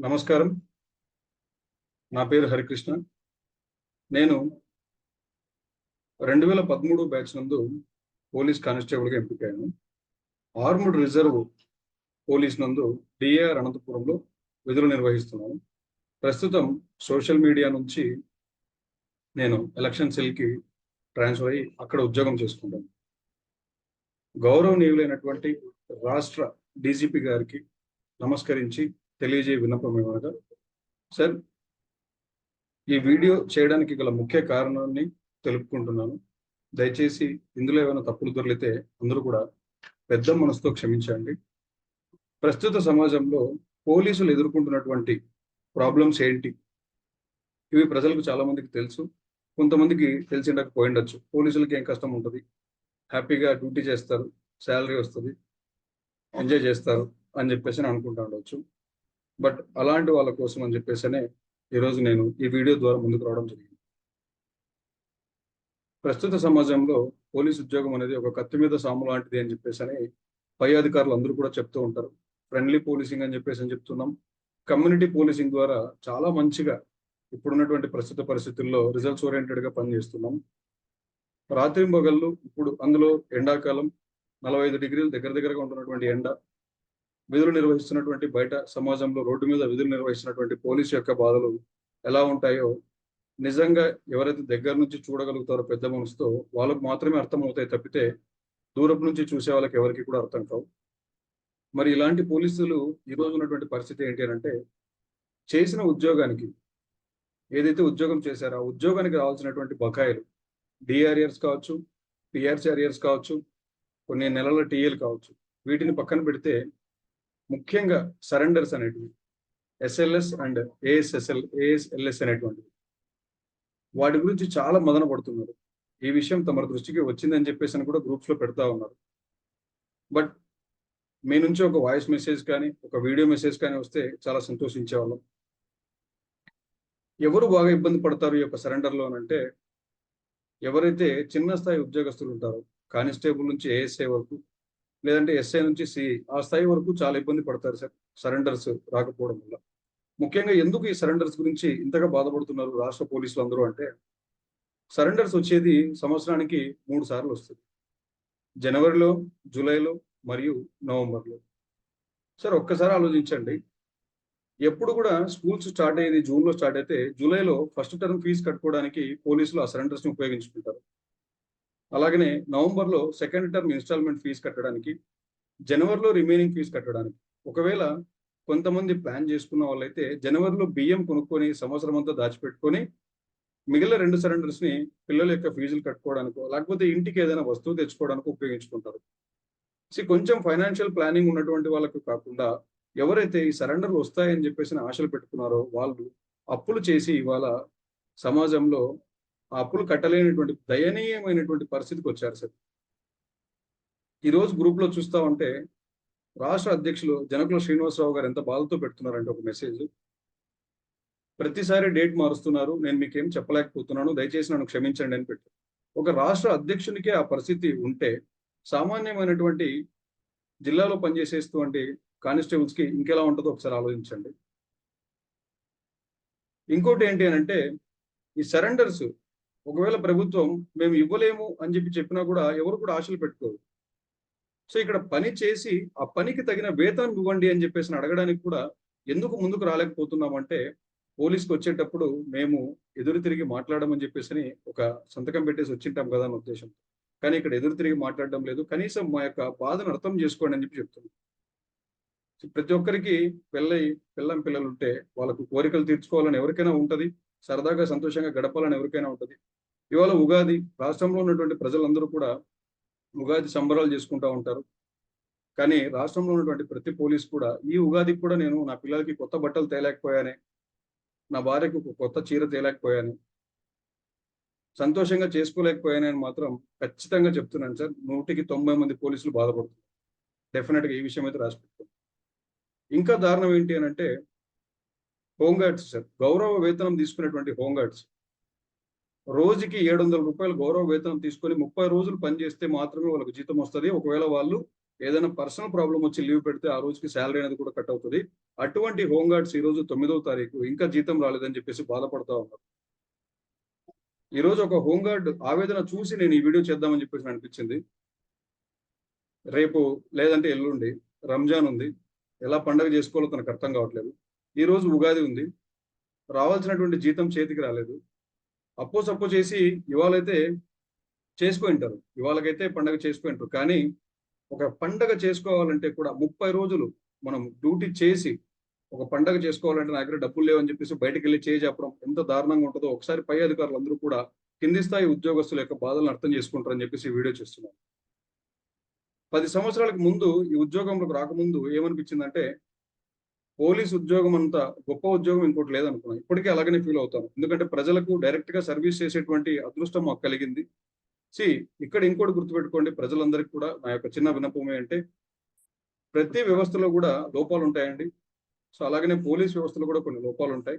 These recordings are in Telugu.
నమస్కారం. నా పేరు హరికృష్ణ. నేను రెండు వేల పదమూడు బ్యాచ్ నందు పోలీస్ కానిస్టేబుల్గా ఎంపికయ్యాను. ఆర్మ్డ్ రిజర్వ్ పోలీస్ నందు డిఏఆర్ అనంతపురంలో విధులు నిర్వహిస్తున్నాను. ప్రస్తుతం సోషల్ మీడియా నుంచి నేను ఎలక్షన్ సెల్కి ట్రాన్స్ఫర్ అయ్యి అక్కడ ఉద్యోగం చేసుకుంటాను. గౌరవనీయులైనటువంటి రాష్ట్ర డీజీపీ గారికి నమస్కరించి తెలియజేయ విన్నపం ఏమనగా సార్ ఈ వీడియో చేయడానికి గల ముఖ్య కారణాన్ని తెలుపుకుంటున్నాను. దయచేసి ఇందులో ఏమైనా తప్పులు దొరికితే అందరూ కూడా పెద్ద మనసుతో క్షమించండి. ప్రస్తుత సమాజంలో పోలీసులు ఎదుర్కొంటున్నటువంటి ప్రాబ్లమ్స్ ఏంటి? ఇవి ప్రజలకు చాలా మందికి తెలుసు. కొంతమందికి తెలిసి ఉండకపోయిండొచ్చు పోలీసులకి ఏం కష్టం ఉంటుంది? హ్యాపీగా డ్యూటీ చేస్తారు. శాలరీ వస్తుంది. ఎంజాయ్ చేస్తారు. అని చెప్పేసి అనుకుంటా ఉండొచ్చు. బట్ అలాంటి వాళ్ళ కోసం అని చెప్పేసనే ఈరోజు నేను ఈ వీడియో ద్వారా ముందుకు రావడం జరిగింది. ప్రస్తుత సమాజంలో పోలీస్ ఉద్యోగం అనేది ఒక కత్తి మీద సాము లాంటిది అని చెప్పేసి అని పై అధికారులు అందరూ కూడా చెప్తూ ఉంటారు. ఫ్రెండ్లీ పోలీసింగ్ అని చెప్పేసి అని చెప్తున్నాం. కమ్యూనిటీ పోలీసింగ్ ద్వారా చాలా మంచిగా ఇప్పుడున్నటువంటి ప్రస్తుత పరిస్థితుల్లో రిజల్ట్స్ ఓరియంటెడ్గా పనిచేస్తున్నాం. రాత్రి మొగళ్ళు ఇప్పుడు అందులో ఎండాకాలం నలభై ఐదు డిగ్రీలు దగ్గర దగ్గరగా ఉంటున్నటువంటి ఎండ విధులు నిర్వహిస్తున్నటువంటి బయట సమాజంలో రోడ్డు మీద విధులు నిర్వహిస్తున్నటువంటి పోలీసు యొక్క బాధలు ఎలా ఉంటాయో నిజంగా ఎవరైతే దగ్గర నుంచి చూడగలుగుతారో పెద్ద మనసుతో వాళ్ళకు మాత్రమే అర్థమవుతాయి తప్పితే దూరపు నుంచి చూసే వాళ్ళకి ఎవరికి కూడా అర్థం కావు. మరి ఇలాంటి పోలీసులు ఈ ఉన్నటువంటి పరిస్థితి ఏంటి అని అంటే చేసిన ఉద్యోగానికి ఏదైతే ఉద్యోగం చేశారో ఆ ఉద్యోగానికి రావాల్సినటువంటి బకాయిలు డిఆర్ఆర్స్ కావచ్చు పిఆర్సీ అరియర్స్ కావచ్చు కొన్ని నెలల టీఏలు కావచ్చు వీటిని పక్కన పెడితే ముఖ్యంగా సరెండర్స్ అనేటివి. ఎస్ఎల్ఎస్ అండ్ ఏఎస్ఎస్ఎల్ ఏఎస్ఎల్ఎస్ అనేటువంటివి. వాటి గురించి చాలా మదన పడుతున్నారు. ఈ విషయం తమ దృష్టికి వచ్చిందని చెప్పేసి అని కూడా గ్రూప్స్లో పెడతా ఉన్నారు. బట్ మీ నుంచి ఒక వాయిస్ మెసేజ్ కానీ ఒక వీడియో మెసేజ్ కానీ వస్తే చాలా సంతోషించే వాళ్ళం ఎవరు బాగా ఇబ్బంది పడతారు ఈ యొక్క సరెండర్లో అంటే ఎవరైతే చిన్న స్థాయి ఉద్యోగస్తులు ఉంటారో కానిస్టేబుల్ నుంచి ఏఎస్ఏ వరకు లేదంటే ఎస్ఐ నుంచి సి ఆ స్థాయి వరకు చాలా ఇబ్బంది పడతారు సార్ సరెండర్స్ రాకపోవడం వల్ల. ముఖ్యంగా ఎందుకు ఈ సరెండర్స్ గురించి ఇంతగా బాధపడుతున్నారు రాష్ట్ర పోలీసులు అందరూ అంటే సరెండర్స్ వచ్చేది సంవత్సరానికి మూడు సార్లు వస్తుంది. జనవరిలో జూలైలో మరియు నవంబర్లో. సార్ ఒక్కసారి ఆలోచించండి. ఎప్పుడు కూడా స్కూల్స్ స్టార్ట్ అయ్యేది జూన్లో స్టార్ట్ అయితే జూలైలో ఫస్ట్ టర్మ్ ఫీజు కట్టుకోవడానికి పోలీసులు ఆ సరెండర్స్ని ఉపయోగించుకుంటారు. అలాగనే నవంబర్లో సెకండ్ టర్మ్ ఇన్స్టాల్మెంట్ ఫీజు కట్టడానికి జనవరిలో రిమైనింగ్ ఫీజు కట్టడానికి. ఒకవేళ కొంతమంది ప్లాన్ చేసుకున్న వాళ్ళైతే జనవరిలో బియ్యం కొనుక్కొని సంవత్సరం అంతా దాచిపెట్టుకొని మిగిలిన రెండు సరెండర్స్ని పిల్లల యొక్క ఫీజులు కట్టుకోవడానికో లేకపోతే ఇంటికి ఏదైనా వస్తువు తెచ్చుకోవడానికి ఉపయోగించుకుంటారు. సో కొంచెం ఫైనాన్షియల్ ప్లానింగ్ ఉన్నటువంటి వాళ్ళకు కాకుండా ఎవరైతే ఈ సరెండర్లు వస్తాయని చెప్పేసి ఆశలు పెట్టుకున్నారో వాళ్ళు అప్పులు చేసి ఇవాళ సమాజంలో ఆ అప్పులు కట్టలేనటువంటి దయనీయమైనటువంటి పరిస్థితికి వచ్చారు సార్. ఈరోజు గ్రూప్లో చూస్తా ఉంటే రాష్ట్ర అధ్యక్షులు జనకుల శ్రీనివాసరావు గారు ఎంత బాధతో పెడుతున్నారంటే ఒక మెసేజ్ ప్రతిసారి డేట్ మారుస్తున్నారు నేను మీకేం చెప్పలేకపోతున్నాను దయచేసి నన్ను క్షమించండి అని పెట్టు ఒక రాష్ట్ర అధ్యక్షునికే ఆ పరిస్థితి ఉంటే సామాన్యమైనటువంటి జిల్లాలో పనిచేసేటువంటి కానిస్టేబుల్స్కి ఇంకెలా ఉంటుందో ఒకసారి ఆలోచించండి. ఇంకోటి ఏంటి అని అంటే ఈ సరెండర్స్ ఒకవేళ ప్రభుత్వం మేము ఇవ్వలేము అని చెప్పి చెప్పినా కూడా ఎవరు కూడా ఆశలు పెట్టుకోరు. సో ఇక్కడ పని చేసి ఆ పనికి తగిన వేతనం ఇవ్వండి అని చెప్పేసి అడగడానికి కూడా ఎందుకు ముందుకు రాలేకపోతున్నామంటే పోలీస్కి వచ్చేటప్పుడు మేము ఎదురు తిరిగి మాట్లాడమని చెప్పేసి ఒక సంతకం పెట్టేసి వచ్చింటాం కదా అన్న ఉద్దేశం కానీ ఇక్కడ ఎదురు తిరిగి మాట్లాడడం లేదు. కనీసం మా యొక్క బాధను అర్థం చేసుకోండి అని చెప్పి చెప్తున్నాం. ప్రతి ఒక్కరికి పెళ్ళై పిల్లం పిల్లలు ఉంటే వాళ్ళకు కోరికలు తీర్చుకోవాలని ఎవరికైనా ఉంటది? సరదాగా సంతోషంగా గడపాలని ఎవరికైనా ఉంటుంది. ఇవాళ ఉగాది రాష్ట్రంలో ఉన్నటువంటి ప్రజలందరూ కూడా ఉగాది సంబరాలు చేసుకుంటూ ఉంటారు. కానీ రాష్ట్రంలో ఉన్నటువంటి ప్రతి పోలీస్ కూడా ఈ ఉగాదికి కూడా నేను నా పిల్లలకి కొత్త బట్టలు తేలేకపోయానే నా భార్యకు కొత్త చీర తేలేకపోయాను సంతోషంగా చేసుకోలేకపోయానని మాత్రం ఖచ్చితంగా చెప్తున్నాను సార్. నూటికి తొంభై మంది పోలీసులు బాధపడుతున్నారు. డెఫినెట్గా ఈ విషయం అయితే రాసి ఇంకా దారుణం ఏంటి అని అంటే హోంగార్డ్స్ సార్. గౌరవ వేతనం తీసుకునేటువంటి హోంగార్డ్స్. రోజుకి ఏడు వందల రూపాయలు గౌరవ వేతనం తీసుకొని ముప్పై రోజులు పనిచేస్తే మాత్రమే వాళ్ళకి జీతం వస్తుంది. ఒకవేళ వాళ్ళు ఏదైనా పర్సనల్ ప్రాబ్లం వచ్చి లీవ్ పెడితే ఆ రోజుకి శాలరీ అనేది కూడా కట్ అవుతుంది. అటువంటి హోంగార్డ్స్ ఈ రోజు తొమ్మిదవ తారీఖు ఇంకా జీతం రాలేదని చెప్పేసి బాధపడతా ఉన్నారు. ఈ రోజు ఒక హోంగార్డ్ ఆవేదన చూసి నేను ఈ వీడియో చేద్దామని చెప్పేసి అనిపించింది. రేపు లేదంటే ఎల్లుండి రంజాన్ ఉంది. ఎలా పండగ చేసుకోవాలో తనకు అర్థం కావట్లేదు. ఈ రోజు ఉగాది ఉంది. రావాల్సినటువంటి జీతం చేతికి రాలేదు. అప్పో సప్పో చేసి ఇవాళైతే చేసుకుంటారు ఇవాళకైతే పండగ చేసుకుంటారు కానీ ఒక పండగ చేసుకోవాలంటే కూడా ముప్పై రోజులు మనం డ్యూటీ చేసి ఒక పండగ చేసుకోవాలంటే నా దగ్గర డబ్బులు లేవని చెప్పేసి బయటకు వెళ్ళి చేయి చెప్పడం ఎంత దారుణంగా ఉంటుందో ఒకసారి పై అధికారులు అందరూ కూడా కింది స్థాయి ఉద్యోగస్తుల యొక్క బాధలను అర్థం చేసుకుంటారని చెప్పేసి వీడియో చేస్తున్నాను. పది సంవత్సరాలకు ముందు ఈ ఉద్యోగంలోకి రాకముందు ఏమనిపించిందంటే పోలీస్ ఉద్యోగం అంత గొప్ప ఉద్యోగం ఇంకోటి లేదనుకున్నాను ఇప్పటికీ అలాగనే ఫీల్ అవుతాను. ఎందుకంటే ప్రజలకు డైరెక్ట్గా సర్వీస్ చేసేటువంటి అదృష్టం మాకు కలిగింది. సి ఇక్కడ ఇంకోటి గుర్తుపెట్టుకోండి. ప్రజలందరికీ కూడా నా యొక్క చిన్న వినపం ఏంటంటే ప్రతి వ్యవస్థలో కూడా లోపాలు ఉంటాయండి. సో అలాగనే పోలీస్ వ్యవస్థలో కూడా కొన్ని లోపాలు ఉంటాయి.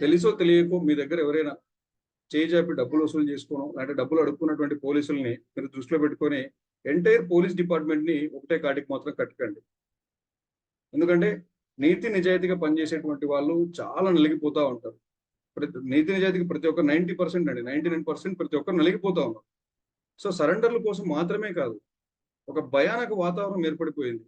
తెలుసో తెలియకో మీ దగ్గర ఎవరైనా చేజాపి డబ్బులు వసూలు చేసుకోవడం లేదంటే డబ్బులు అడుక్కున్నటువంటి పోలీసుల్ని మీరు దృష్టిలో పెట్టుకొని ఎంటైర్ పోలీస్ డిపార్ట్మెంట్ని ఒకటే కాటికి మాత్రం కట్టకండి. ఎందుకంటే నీతి నిజాయితీగా పనిచేసేటువంటి వాళ్ళు చాలా నలిగిపోతూ ఉంటారు. ప్రతి నీతి నిజాయితీకి ప్రతి ఒక్కరు నైన్టీ పర్సెంట్ అండి. నైన్టీ నైన్ పర్సెంట్ ప్రతి ఒక్కరు నలిగిపోతా ఉన్నారు. సో సరెండర్ల కోసం మాత్రమే కాదు ఒక భయానక వాతావరణం ఏర్పడిపోయింది.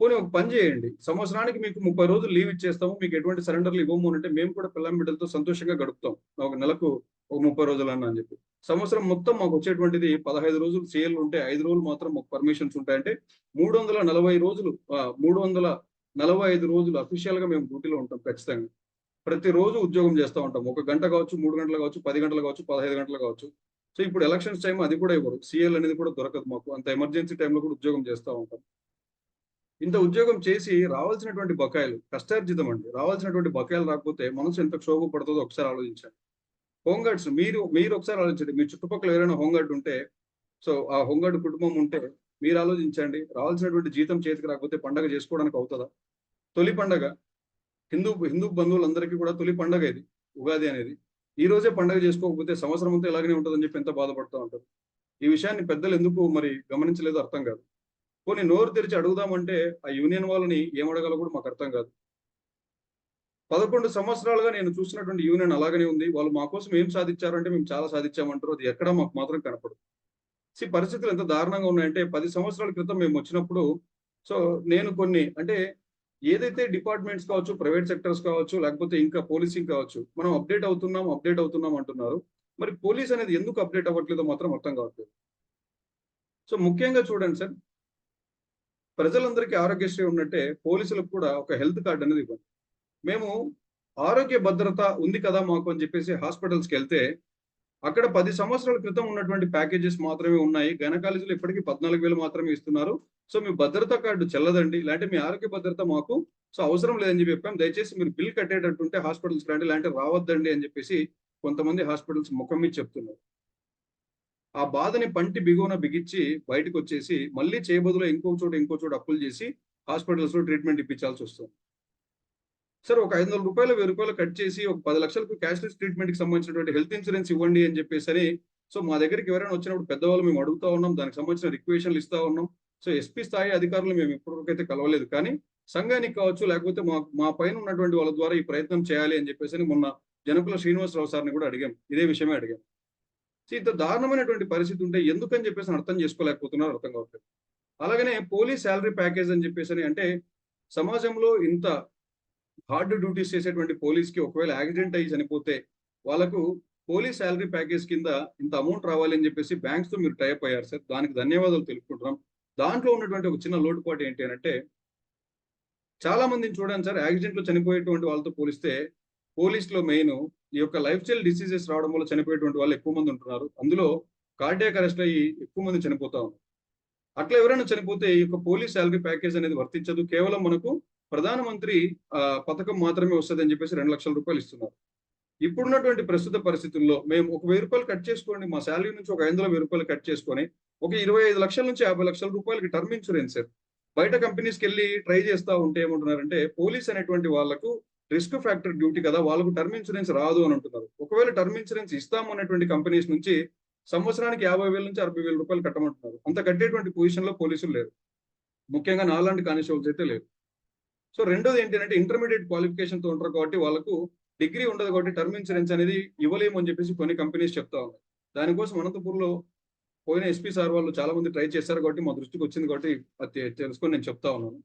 పోనీ ఒక పని చేయండి. సంవత్సరానికి మీకు ముప్పై రోజులు లీవ్ ఇచ్చేస్తాము మీకు ఎటువంటి సరెండర్లు ఇవ్వము అంటే మేము కూడా పిల్లం బిడ్డలతో సంతోషంగా గడుపుతాం. ఒక నెలకు ఒక ముప్పై రోజులు అన్న అని చెప్పి. సంవత్సరం మొత్తం మాకు వచ్చేటువంటిది పదహైదు రోజులు సీఎల్ ఉంటే ఐదు రోజులు మాత్రం మాకు పర్మిషన్స్ ఉంటాయంటే మూడు వందల నలభై రోజులు మూడు వందల నలభై ఐదు రోజులు అఫీషియల్గా మేము డ్యూటీలో ఉంటాం ఖచ్చితంగా. ప్రతిరోజు ఉద్యోగం చేస్తూ ఉంటాం. ఒక గంట కావచ్చు మూడు గంటలు కావచ్చు పది గంటలు కావచ్చు పదహైదు గంటలు కావచ్చు. సో ఇప్పుడు ఎలక్షన్స్ టైం అది కూడా ఇవ్వరు. సీఎల్ అనేది కూడా దొరకదు మాకు. అంత ఎమర్జెన్సీ టైంలో కూడా ఉద్యోగం చేస్తూ ఉంటాం. ఇంత ఉద్యోగం చేసి రావాల్సినటువంటి బకాయిలు కష్టార్జితం అండి. రావాల్సినటువంటి బకాయిలు రాకపోతే మనసు ఎంత క్షోభ పడుతుందో ఒకసారి ఆలోచించండి. హోంగార్డ్స్ మీరు మీరు ఒకసారి ఆలోచించండి. మీ చుట్టుపక్కల ఎవరైనా హోంగార్డ్ ఉంటే సో ఆ హోంగార్డ్ కుటుంబం ఉంటే మీరు ఆలోచించండి. రావాల్సినటువంటి జీతం చేతికి రాకపోతే పండగ చేసుకోవడానికి అవుతుందా? తొలి పండగ. హిందూ హిందూ బంధువులందరికీ కూడా తొలి పండగ ఇది ఉగాది అనేది. ఈ రోజే పండగ చేసుకోకపోతే సంవత్సరం అంతా ఇలాగనే ఉంటుందని చెప్పి ఎంత బాధపడుతూ ఉంటారు? ఈ విషయాన్ని పెద్దలు ఎందుకు మరి గమనించలేదు అర్థం కాదు. కొన్ని నోరు తెరిచి అడుగుదామంటే ఆ యూనియన్ వాళ్ళని ఏమడగాలో కూడా మాకు అర్థం కాదు. పదకొండు సంవత్సరాలుగా నేను చూసినటువంటి యూనియన్ అలాగనే ఉంది. వాళ్ళు మా కోసం ఏం సాధించారంటే మేము చాలా సాధించామంటారు. అది ఎక్కడ మాకు మాత్రం కనపడదు. సి పరిస్థితులు ఎంత దారుణంగా ఉన్నాయంటే పది సంవత్సరాల క్రితం మేము వచ్చినప్పుడు సో నేను కొన్ని అంటే ఏదైతే డిపార్ట్మెంట్స్ కావచ్చు ప్రైవేట్ సెక్టర్స్ కావచ్చు లేకపోతే ఇంకా పోలీసింగ్ కావచ్చు మనం అప్డేట్ అవుతున్నాం అప్డేట్ అవుతున్నాం అంటున్నారు. మరి పోలీస్ అనేది ఎందుకు అప్డేట్ అవ్వట్లేదో మాత్రం అర్థం కావట్లేదు. సో ముఖ్యంగా చూడండి సార్ ప్రజలందరికీ ఆరోగ్యశ్రీ ఉన్నట్టే పోలీసులకు కూడా ఒక హెల్త్ కార్డ్ అనేది ఇవ్వండి. మేము ఆరోగ్య భద్రత ఉంది కదా మాకు అని చెప్పేసి హాస్పిటల్స్కి వెళ్తే అక్కడ పది సంవత్సరాల క్రితం ఉన్నటువంటి ప్యాకేజెస్ మాత్రమే ఉన్నాయి. గైనకాలజీలో ఇప్పటికీ పద్నాలుగు వేలు మాత్రమే ఇస్తున్నారు. సో మీ భద్రత కార్డు చెల్లదండి. లేదంటే మీ ఆరోగ్య భద్రత మాకు సో అవసరం లేదని చెప్పి చెప్పాం. దయచేసి మీరు బిల్ కట్టేటట్టుంటే హాస్పిటల్స్ రండి. లేదంటే రావద్దండి అని చెప్పేసి కొంతమంది హాస్పిటల్స్ ముఖం మీద చెప్తున్నారు. ఆ బాధని పంటి బిగువన బిగించి బయటకు వచ్చేసి మళ్ళీ చేయబదులో ఇంకో చోట ఇంకో చోట అప్పులు చేసి హాస్పిటల్స్లో ట్రీట్మెంట్ ఇప్పించాల్సి వస్తుంది. సార్ ఒక ఐదు వందల రూపాయలు వెయ్యి రూపాయలు కట్ చేసి ఒక పది లక్షలకు క్యాష్లెస్ ట్రీట్మెంట్కి సంబంధించినటువంటి హెల్త్ ఇన్సూరెన్స్ ఇవ్వండి అని చెప్పేసి సో మా దగ్గరికి ఎవరైనా వచ్చినప్పుడు పెద్దవాళ్ళు మేము అడుగుతా ఉన్నాం దానికి సంబంధించిన రిక్వేషన్లు ఇస్తా ఉన్నాం. సో ఎస్పీ స్థాయి అధికారులు మేము ఇప్పటివరకైతే కలవలేదు. కానీ సంఘానికి కావచ్చు లేకపోతే మా మా పైన ఉన్నటువంటి వాళ్ళ ద్వారా ఈ ప్రయత్నం చేయాలి అని చెప్పేసి మొన్న జనకుల శ్రీనివాసరావు సార్ని కూడా అడిగాం. ఇదే విషయమే అడిగాం. ఇంత దారుణమైనటువంటి పరిస్థితి ఉంటే ఎందుకని చెప్పేసి అర్థం చేసుకోలేకపోతున్నారు అర్థం కావట్లేదు. అలాగనే పోలీస్ శాలరీ ప్యాకేజ్ అని చెప్పేసి అంటే సమాజంలో ఇంత హార్డ్ డ్యూటీస్ చేసేటువంటి పోలీస్కి ఒకవేళ యాక్సిడెంట్ అయ్యి చనిపోతే వాళ్ళకు పోలీస్ శాలరీ ప్యాకేజ్ కింద ఇంత అమౌంట్ రావాలి అని చెప్పేసి బ్యాంక్స్తో మీరు టైప్ అయ్యారు సార్. దానికి ధన్యవాదాలు తెలుపుకుంటున్నాం. దాంట్లో ఉన్నటువంటి ఒక చిన్న లోటుపాటు ఏంటి అంటే చాలా మందిని చూడండి సార్ యాక్సిడెంట్లో చనిపోయేటువంటి వాళ్ళతో పోలిస్తే పోలీస్లో మెయిన్ ఈ యొక్క లైఫ్ స్టైల్ డిసీజెస్ రావడం వల్ల చనిపోయేటువంటి వాళ్ళు ఎక్కువ మంది ఉంటున్నారు. అందులో కార్డియాక్ అరెస్ట్ అయ్యి ఎక్కువ మంది చనిపోతా ఉన్నారు. అట్లా ఎవరైనా చనిపోతే ఈ యొక్క పోలీస్ శాలరీ ప్యాకేజ్ అనేది వర్తించదు. కేవలం మనకు ప్రధానమంత్రి పథకం మాత్రమే వస్తుంది అని చెప్పేసి రెండు లక్షల రూపాయలు ఇస్తున్నారు. ఇప్పుడున్నటువంటి ప్రస్తుత పరిస్థితుల్లో మేము ఒక వెయ్యి రూపాయలు కట్ చేసుకోండి మా శాలరీ నుంచి ఒక ఐదు వందల వెయ్యి రూపాయలు కట్ చేసుకొని ఒక ఇరవై ఐదు లక్షల నుంచి యాభై లక్షల రూపాయలకి టర్మ్ ఇన్సూరెన్స్ బయట కంపెనీస్కి వెళ్ళి ట్రై చేస్తా ఉంటే ఏమంటున్నారంటే పోలీస్ అనేటువంటి వాళ్ళకు రిస్క్ ఫ్యాక్టర్ డ్యూటీ కదా వాళ్ళకు టర్మ్ ఇన్సూరెన్స్ రాదు అని అంటున్నారు. ఒకవేళ టర్మ్ ఇన్సూరెన్స్ ఇస్తాం అనేటువంటి కంపెనీస్ నుంచి సంవత్సరానికి యాభై వేల నుంచి అరవై వేల రూపాయలు కట్టమంటున్నారు. అంత కట్టేటువంటి పొజిషన్లో పోలీసులు లేరు. ముఖ్యంగా నాలాంటి కానిస్టేబుల్స్ అయితే లేరు. సో రెండోది ఏంటంటే ఇంటర్మీడియట్ క్వాలిఫికేషన్తో ఉంటారు కాబట్టి వాళ్ళకు డిగ్రీ ఉండదు కాబట్టి టర్మ్ ఇన్సూరెన్స్ అనేది ఇవ్వలేము అని చెప్పేసి కొన్ని కంపెనీస్ చెప్తా ఉన్నాయి. దానికోసం అనంతపూర్లో పోయిన ఎస్పీ సార్ వాళ్ళు చాలా మంది ట్రై చేశారు కాబట్టి మా దృష్టికి వచ్చింది కాబట్టి అది తెలుసుకొని నేను చెప్తా ఉన్నాను.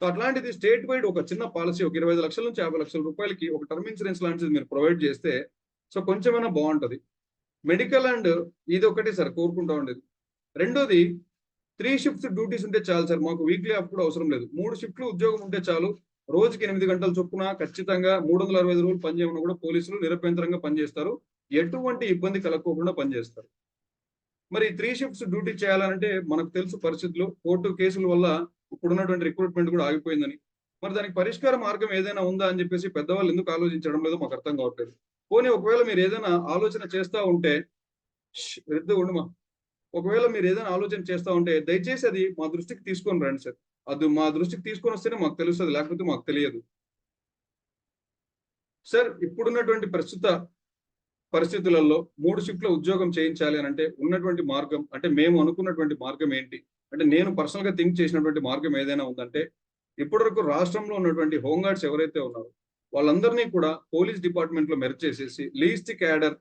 సో అట్లాంటిది స్టేట్ వైడ్ ఒక చిన్న పాలసీ ఒక ఇరవై ఐదు లక్షల నుంచి యాభై లక్షల రూపాయలకి ఒక టర్మ్ ఇన్సూరెన్స్ లాంటిది మీరు ప్రొవైడ్ చేస్తే సో కొంచెమైనా బాగుంటది. మెడికల్ అండ్ ఇది ఒకటి సార్ కోరుకుంటా ఉండేది. రెండోది త్రీ షిఫ్ట్స్ డ్యూటీస్ ఉంటే చాలు సార్. మాకు వీక్లీ ఆఫ్ కూడా అవసరం లేదు. మూడు షిఫ్ట్లు ఉద్యోగం ఉంటే చాలు. రోజుకి ఎనిమిది గంటల చొప్పున ఖచ్చితంగా మూడు వందల అరవై ఐదు రోజులు పనిచేయమని కూడా పోలీసులు నిరభ్యంతరంగా పనిచేస్తారు ఎటువంటి ఇబ్బంది కలగకోకుండా పనిచేస్తారు మరి త్రీ షిఫ్ట్స్ డ్యూటీ చేయాలంటే మనకు తెలుసు పరిస్థితులు. కోర్టు కేసుల వల్ల ఇప్పుడున్నటువంటి రిక్రూట్మెంట్ కూడా ఆగిపోయిందని. మరి దానికి పరిష్కార మార్గం ఏదైనా ఉందా అని చెప్పేసి పెద్దవాళ్ళు ఎందుకు ఆలోచించడం లేదో మాకు అర్థం కావట్లేదు. పోనీ ఒకవేళ మీరు ఏదైనా ఆలోచన చేస్తా ఉంటే రెద్దు ఉండమా? ఒకవేళ మీరు ఏదైనా ఆలోచన చేస్తా ఉంటే దయచేసి అది మా దృష్టికి తీసుకొని రండి సార్. అది మా దృష్టికి తీసుకొని వస్తేనే మాకు తెలుస్తుంది లేకపోతే మాకు తెలియదు. సార్ ఇప్పుడున్నటువంటి ప్రస్తుత పరిస్థితులలో మూడు షిఫ్ట్ల ఉద్యోగం చేయించాలి అని అంటే ఉన్నటువంటి మార్గం అంటే మేము అనుకున్నటువంటి మార్గం ఏంటి? అంటే నేను పర్సనల్గా థింక్ చేసినటువంటి మార్గం ఏదైనా ఉందంటే ఇప్పటివరకు రాష్ట్రంలో ఉన్నటువంటి హోంగార్డ్స్ ఎవరైతే ఉన్నారో వాళ్ళందరినీ కూడా పోలీస్ డిపార్ట్మెంట్లో మెర్జ్ చేసేసి లీస్ట్ క్యాడర్